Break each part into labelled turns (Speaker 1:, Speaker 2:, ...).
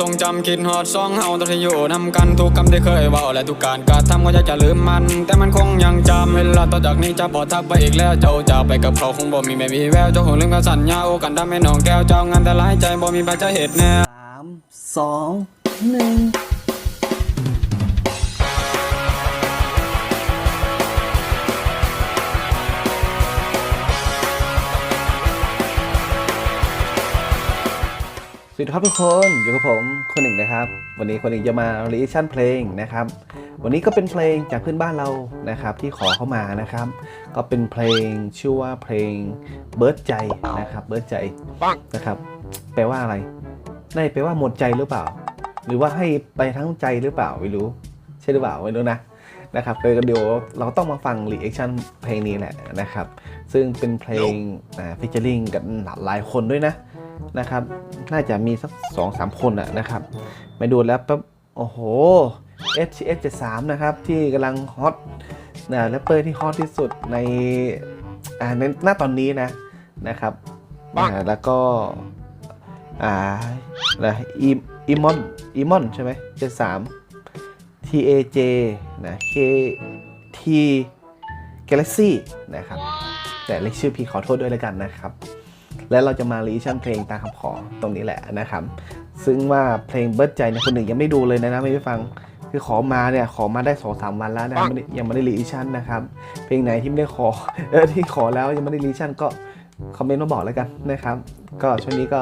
Speaker 1: ทรงจำคิดหอดซองเฮาตอนที่อยู่นำกันทุกคำที่เคยเว้าและทุกการกระทำก็อยากจะลืมมัน แต่มันคงยังจำเวลาต่อจากนี้จะบอทักไปอีกแล้วเจ้าจะไปกับเขาคงบ่มีไม่มีแววเจ้าคงลืมกับสัญญาโอกันดำให้น้องแก้วเจ้างานแต่หลายใจบ่มีปัจจะเหตุแน่
Speaker 2: สามสองหนึ่ง สวัสดีครับทุกคนอยู่กับผมคนหนึ่งนะครับ วันนี้คนหนึ่งจะมา reaction เพลงนะครับ วันนี้ก็เป็นเพลงจากเพื่อนบ้านเรานะครับ ที่ขอเข้ามานะครับ ก็เป็นเพลงชื่อว่าเพลงเบิร์ดใจนะครับเบิร์ดใจนะครับ แปลว่าอะไรได้แปลว่าหมดใจหรือเปล่า หรือว่าให้ไปทั้งใจหรือเปล่าไม่รู้ ใช่หรือเปล่าไม่รู้นะนะครับเดี๋ยวเราต้องมาฟังรีแอคชั่นเพลงนี้แหละนะครับ ซึ่งเป็นเพลงอ่าฟิชเชอริงกับหลายคนด้วยนะ นะครับ น่าจะมีสักสองสามคนอะนะครับมาดูแล้วปั๊บโอ้โห S S 7 3นะครับที่กำลังฮอตนะแรปเปอร์ที่ฮอตที่สุดในอ่าในหน้าตอนนี้นะนะครับอ่าแล้วก็อ่าอะไรอีอีมอนอีมอนใช่ไหมเจ็ดสาม T A J นะ K T Galaxy นะครับ แต่เรียกชื่อพี่ขอโทษด้วยแล้วกันนะครับ และเราจะมารีชั่นเพลงตามคำขอตรงนี้แหละนะครับ ซึ่งว่าเพลงเบิร์ดใจเนี่ยคนหนึ่งยังไม่ดูเลยนะนะไม่ได้ฟังคือขอมาเนี่ยขอมาได้สองสามวันแล้วนะไม่ได้ยังไม่ได้รีชั่นนะครับ เพลงไหนที่ไม่ได้ขอเออที่ขอแล้วยังไม่ได้รีชั่นก็คอมเมนต์มาบอกแล้วกันนะครับ ก็ช่วงนี้ก็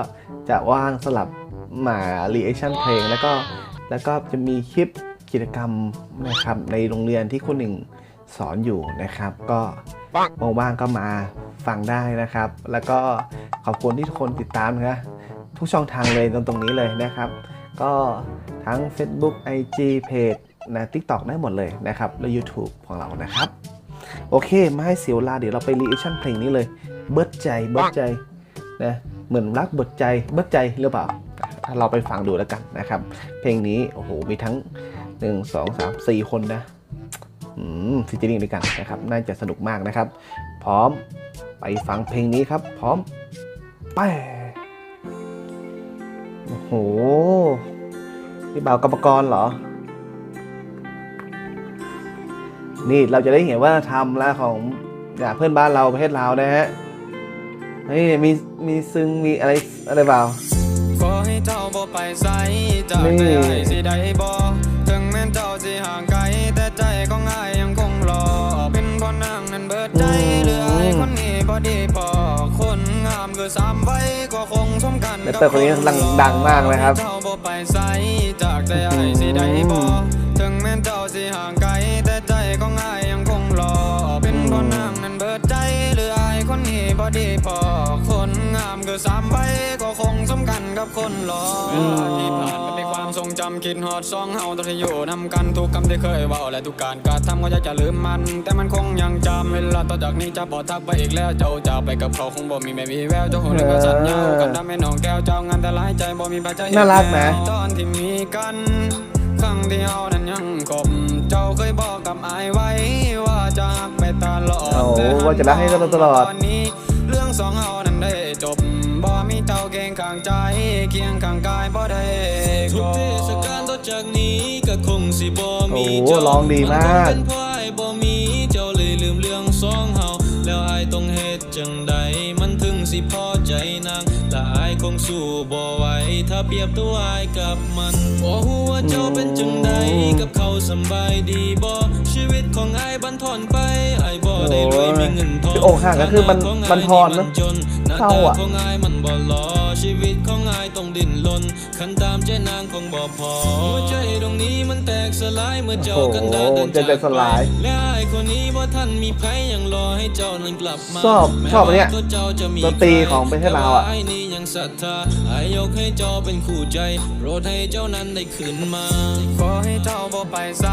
Speaker 2: จะว่างสลับมารีแอคชั่นเพลงแล้วก็แล้วก็จะมีคลิปกิจกรรมนะครับในโรงเรียนที่คนหนึ่งสอนอยู่นะครับ ก็ว่างๆก็มาฟังได้นะครับ แล้วก็ ขอบคุณที่ทุกคนติดตามนะทุกช่องทางเลยตรงตรงนี้เลยนะครับ ก็ทั้ง Facebook IG Page นะ TikTok ได้หมดเลยนะครับ และ YouTube ของเรานะครับ โอเค มาให้เสียเวลาเดี๋ยวเราไปรีแอคชั่นเพลงนี้เลย เบิดใจเบิดใจนะเหมือนรักเบิดใจเบิดใจหรือเปล่าถ้าเราไปฟังดูแล้วกันนะครับ เพลงนี้โอ้โหมีทั้ง 1 2 3 4 คนนะอืมฟิชเจอริงด้วยกันนะครับ น่าจะสนุกมากนะครับ พร้อมไปฟังเพลงนี้ครับ พร้อม ไปโอ้โห นี่บ่าวกรรมกรเหรอ นี่เราจะได้เห็นว่าทำละของอ่าเพื่อนบ้านเราประเทศลานะฮะเฮ้ยมีมีซึ้งมีอะไรอะไรเปล่า
Speaker 1: ขอให้เจ้าบ่ไปไสจากใจสิได้บ่ถึงแม้เจ้าสิห่างไกลแต่
Speaker 2: แรปเปอร์คนนี้กำลังดังมากนะครับ
Speaker 1: ถึงแม้เจ้าสิห่างไกลแต่ใจของอายยังคงรอ เป็นพ่อนางนั้นเบิดใจหรืออายคนนี้บ่ดีพอคนงามคือสามใบ ก็คงสมกันกับคนรอเวลาที่ผ่านมันเป็นความทรงจำคิดฮอดสองเฮาตอนที่อยู่นำกันทุกคำที่เคยเว้าและทุกการกระทำก็อยากจะลืมมัน แต่มันคงยังจำเวลาต่อจากนี้จะบอทักไปอีกแล้วเจ้าจะไปกับเขาคงบ่มีไม่มีแววเจ้าคงลืมกับสัญญาโอกันดำให้น้องแก้วเจ้างานแต่หลายใจบ่มีใครจะเห็น
Speaker 2: น่ารักนะ
Speaker 1: ตอนที่มีกันครั้งที่เฮานั้นยังคบเจ้าเคยบอกกับอายไว้ว่าจะรักไปตลอด
Speaker 2: โอ้
Speaker 1: แต่ห
Speaker 2: ว่าจะรักให้ตลอด
Speaker 1: ตอนนี้ สิบ่มีเจ้า
Speaker 2: ร้องดีมาก
Speaker 3: เป็นเพราะไอ้บ่มีเจ้าเลยลืมเรื่องสองเฮาแล้วอายต้องเฮ็ดจังใดมันถึงสิพอใจนางแต่อายคงสู้บ่ไหวถ้าเปรียบตัวอายกับมันบ่ฮู้ว่าเจ้าเป็นจังใดกับเขาสบายดีบ่ชีวิตของอายบันทอนไปอายบ่ได้รวยมีเงินทอง
Speaker 2: คืออกหักก็คือมัน
Speaker 3: ฐาของ
Speaker 2: มันทอนนะ
Speaker 3: จนหน้า
Speaker 2: เข้า
Speaker 3: ตา
Speaker 2: อะ
Speaker 3: ของอายมันบ่หลอชีวิตของอายต้องดิ้นรนคันตามใจนางคงบ่พอหัวใจตรงนี้มันแตกสลายเมื่อเจ้ากันดาเดิน
Speaker 2: ใจ
Speaker 3: จาก
Speaker 2: แตกสลาย
Speaker 3: ไปและอายคนนี้บ่ทันมีไผยังรอให้เจ้านั้นกลับมา
Speaker 2: ชอบ
Speaker 3: แม้
Speaker 2: ชอบอันเนี้ย
Speaker 3: ว่าตัวเจ้าจะมี
Speaker 2: ดนตรีของประเทศลาวอะ
Speaker 3: แต่ไอ้นี่ยังศรัทธาอายยกให้เจ้าเป็นคู่ใจโปรดให้เจ้านั้นได้คืนมา
Speaker 1: ขอให้เจ้าบ่ไปไส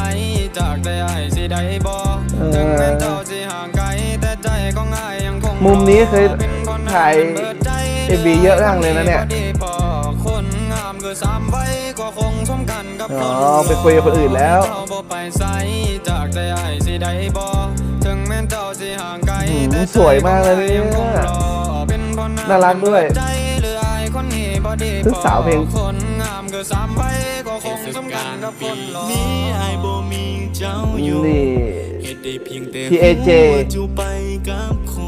Speaker 1: จากใจอ้ายสิได้บ่
Speaker 2: เออ
Speaker 1: ถึงแม้เจ้าสิห่างไกลแต่ใจของอ้ายยังคงรอ
Speaker 2: มุมนี้เคย
Speaker 1: เป็นเพราะนง
Speaker 2: ถ่าย
Speaker 1: เบิดใจ
Speaker 2: MV เยอะมากเลยนะเนี่ย
Speaker 1: บ่ดีพอคนงามคือสามใบก็คงสมกันกับ
Speaker 2: อ๋
Speaker 1: ค
Speaker 2: อนไปคุยกับคนอื่นแล้ว
Speaker 1: เจ้าบ่ไปไสจากใจอ้ายสิได้บ่ถึงแม้เจ้าสิห่างไกล
Speaker 2: อืม
Speaker 1: แต่ใจ
Speaker 2: สวยมากเลยเนี่ย
Speaker 1: ของอ้ยังคงรอเป็นเพราะง
Speaker 2: น่ารักด้วย
Speaker 1: ใจหรืออ้ายคนนี้บ่บ่ดี
Speaker 2: ซึ่งสาวเพลง
Speaker 1: คนงามคือสามใบก็คงสำคัญกับคนหล่อ
Speaker 3: นี้ไอ้บ่มีเจ้าอยู่
Speaker 2: นี่
Speaker 3: เหตุได้เพียงแต่
Speaker 2: PAJ
Speaker 3: ว่าจูไปกับครู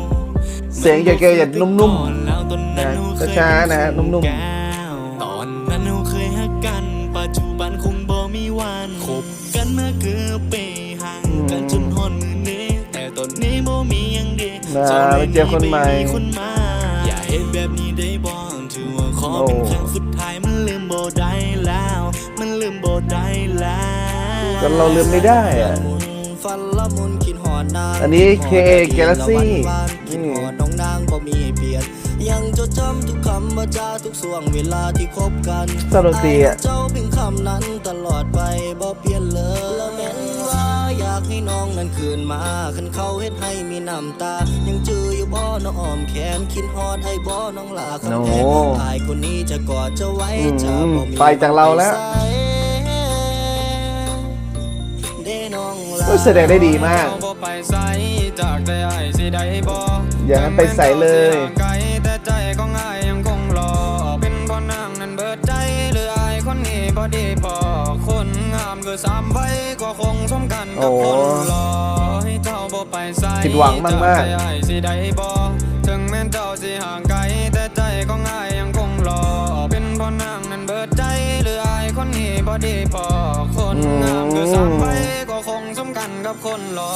Speaker 2: เสียงแกๆอย่างนุ่มๆ
Speaker 3: แล้วตอ นนั้น
Speaker 2: นะ
Speaker 3: หนูเคย
Speaker 2: ช้าๆนะฮะนุ่มๆ
Speaker 3: แก้วตอนนั้นเราเคยฮักกัน ปัจจุบันคงบ่มีวันคบกันมาเกือบปีห่างกันจนฮอนมือนี้แต่ตอนนี้บ่มีหยังดี
Speaker 2: นะ
Speaker 3: จ้าลย
Speaker 2: ไปเจอคนใหม่
Speaker 3: ไคนมาอย่าเห็นแบบนี้ได้บ่ถือว่าขอเป็น
Speaker 2: โอ้
Speaker 3: ครั้งสุดท้ายมันลืมบ่ได้แล้ว มันลืมบ่ได้แล้ว
Speaker 2: ก็เราลืมไม่ได้อะ
Speaker 1: ฟันละมุนคิดหอดนาง
Speaker 2: อันนี้ KA Galaxy
Speaker 1: คิดหอดน้องนางบ่มีเปลี่ ยนยังจดจำทุกคำว่าจาทุกส่วงเวลาที่คบกัน
Speaker 2: สนุกดีอะ
Speaker 1: ไอ้เจ้าเพียงคำนั้นตลอดไปบ่เปลี่ยนเลยแล้วแม้นว่าอยากให้น้องนั้นคืนมาคันเขาเฮ็ดให้มีน้ำตา ยังจืออยู่บ่น้องอ้อมแขนคิดฮอดไอ้บ่น้องลาคำแพง
Speaker 2: โอ้
Speaker 1: อายคนนี้จะกอดจะไว้
Speaker 2: อืม
Speaker 1: จะบ่มี
Speaker 2: ไปจากเราแล้ว
Speaker 1: ได้น้อง
Speaker 2: โอ้ยแสดงได้ดีมาก
Speaker 1: บ่ไปใส่จากใจอ้ายสิได้บ่
Speaker 2: อย่าให้ไปใส่เลย
Speaker 1: งสมกันกับคนรอให้เจ้าบ่ไปใส่
Speaker 2: ผิดหวังมากๆ
Speaker 1: จากใจอ้ายสิได้บ่ถึงแม้เจ้าสิห่างไกลแต่ใจของอ้ายยังคงรอ เป็นเพราะนางนั้นเบิดใจหรืออ้ายคนนี้บ่ดีพอคนงามคือสามใบก็คงสมกันกับคนรอ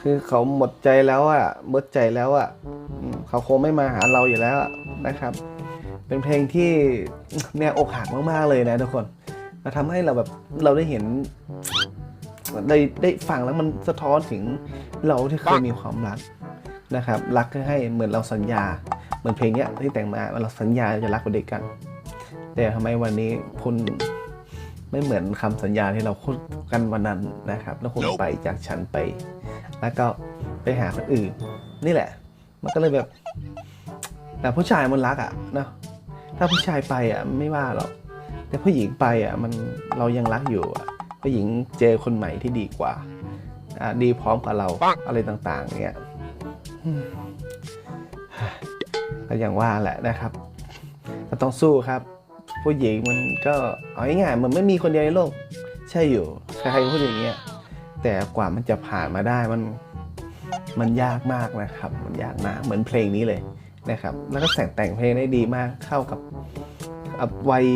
Speaker 2: คือเขาหมดใจแล้วอะหมดใจแล้วอะอืมเขาคงไม่มาหาเราอยู่แล้วอะนะครับ เป็นเพลงที่แนวอกหักมากๆเลยนะทุกคน มาทำให้เราแบบเราได้เห็นได้ได้ฟังแล้วมันสะท้อนถึงเราที่เคยมีความรักนะครับ รักให้เหมือนเราสัญญา เหมือนเพลงเนี้ยที่แต่งมาเราสัญญาจะรักกับเด็กกัน แต่ทำไมวันนี้คุณไม่เหมือนคำสัญญาที่เราพูดกันวันนั้นนะครับ แล้วคุณไปจากฉันไป แล้วก็ไปหาคนอื่น นี่แหละ มันก็เลยแบบแต่ผู้ชายมันรักอะ่ะเนอะถ้าผู้ชายไปอะ่ะไม่ว่าหรอก แต่ผู้หญิงไปอะมันเรายังรักอยู่อะผู้หญิงเจอคนใหม่ที่ดีกว่าดีพร้อมกับเราอะไรต่างๆเนี่ยก็อย่างว่าแหละนะครับก็ต้องสู้ครับ ผู้หญิงมันก็เอาง่ายๆมันไม่มีคนเดียวในโลก ใช่อยู่ใครพูดอย่างเงี้ยแต่กว่ามันจะผ่านมาได้มันมันยากมากนะครับ มันยากมากเหมือนเพลงนี้เลยนะครับ แล้วก็แต่งแต่งเพลงได้ดีมากเข้ากับ วัย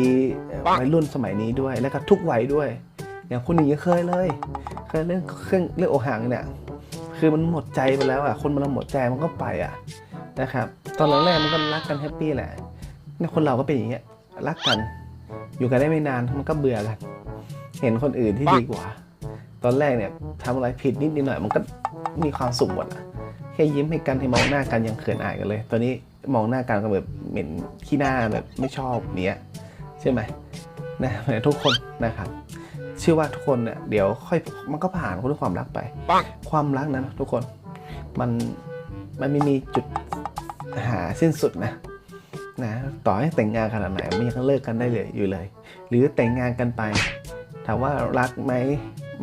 Speaker 2: วัยรุ่นสมัยนี้ด้วย แล้วก็ทุกวัยด้วย อย่างคุณหญิงก็เคยเลย เคยเรื่องเครื่องเรื่องอกหักเนี่ย คือมันหมดใจไปแล้วอะ คนมันหมดใจมันก็ไปอะนะครับ ตอนแรกๆมันก็รักกันแฮปปี้แหละเนี่ยคนเราก็เป็นอย่างเงี้ย รักกัน อยู่กันได้ไม่นานมันก็เบื่อกัน เห็นคนอื่นที่ดีกว่า ตอนแรกเนี่ยทำอะไรผิดนิดนิดหน่อย มันก็มีความสุขหมดอะแค่ยิ้มให้กันให้มองหน้ากันยังเขินอายกันเลย ตอนนี้ มองหน้ากันก็แบบเหม็นขี้หน้าแบบไม่ชอบเนี้ยใช่ไหมนะทุกคนนะครับเชื่อว่าทุกคนเนี่ยเดี๋ยวค่อยมันก็ผ่านด้วยความรักไป ความรักนั้นทุกคนมันมันไม่มีจุดหาสิ้นสุดนะนะต่อให้แต่งงานขนาดไหนมันยังเลิกกันได้เลยอยู่เลย หรือแต่งงานกันไป ถามว่ารักไหม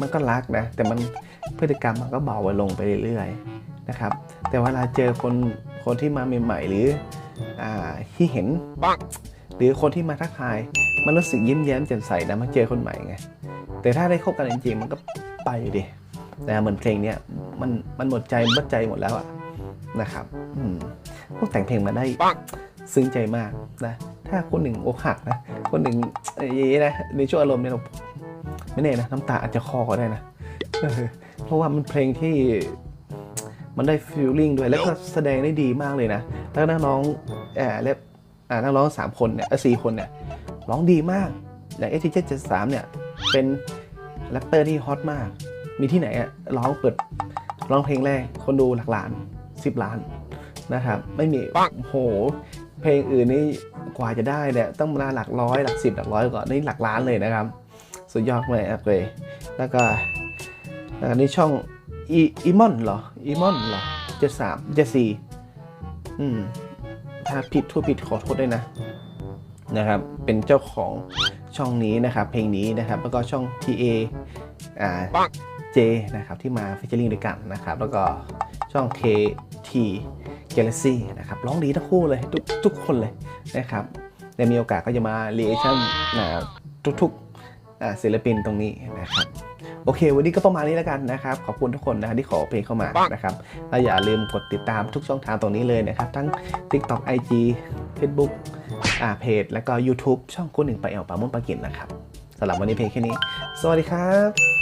Speaker 2: มันก็รักนะ แต่มันพฤติกรรมมันก็เบาลงไปเรื่อยๆนะครับ แต่เวลาเจอคน คนที่มาใหม่ๆหรืออ่าที่เห็นหรือคนที่มาทักทาย มันรู้สึกยิ้มแย้มแจ่มใสนะมาเจอคนใหม่ไง แต่ถ้าได้คบกันจริงๆ มันก็ไปอยู่ดีแต่เหมือนเพลงเนี้ยมันมันหมดใจหมดใจหมดแล้วอะนะครับอืมพวกแต่งเพลงมาได้ซึ้งใจมากนะ ถ้าคนหนึ่งอกหักนะ คนหนึ่งเอ้ยนะในช่วงอารมณ์เนี่ยเราไม่แน่นะน้ำตาอาจจะคลอก็ได้นะเออเพราะว่ามันเพลงที่ มันได้ฟีลลิ่งด้วย แล้วก็แสดงได้ดีมากเลยนะ แล้วนักร้องเออและอ่านักร้องสามคนเนี่ยสี่คนเนี่ยร้องดีมาก อย่างเอทีเจ็ดเจ็ดสามเนี่ยเป็นแรปเปอร์ที่ฮอตมาก มีที่ไหนอะร้องเปิดร้องเพลงแรก คนดูหลักล้านสิบล้านนะครับ ไม่มีโอ้โห เพลงอื่นนี่กว่าจะได้เนี่ยต้องมาหลักร้อยหลักสิบหลักร้อยก่อนนี่หลักล้านเลยนะครับ สุดยอดเลยแอปเลยแล้วก็แล้วก็นี่ช่อง อีอีมอนเหรออีมอนเหรอเจ็ดสามเจ็ดสี่อืม ถ้าผิดทั่วผิดขอโทษด้วยนะนะครับ เป็นเจ้าของช่องนี้นะครับ เพลงนี้นะครับ แล้วก็ช่อง TA อ่า J นะครับ ที่มาฟิชเชอริงด้วยกันนะครับ แล้วก็ช่อง KT Galaxy นะครับร้องดีทั้งคู่เลย ทุกทุกคนเลยนะครับได้มีโอกาสก็จะมารีแอคชั่นทุกๆอ่าศิลปินตรงนี้นะครับ โอเค วันนี้ก็ประมาณนี้แล้วกันนะครับ ขอบคุณทุกคนนะที่ขอเพลงเข้ามานะครับและอย่าลืมกดติดตามทุกช่องทางตรงนี้เลยนะครับ ทั้ง TikTok IG Facebook อ่าเพจ แล้วก็ YouTube ช่องคุณหนึ่งไปเอลปามุ่นปากินนะครับสำหรับวันนี้เพลงแค่นี้ สวัสดีครับ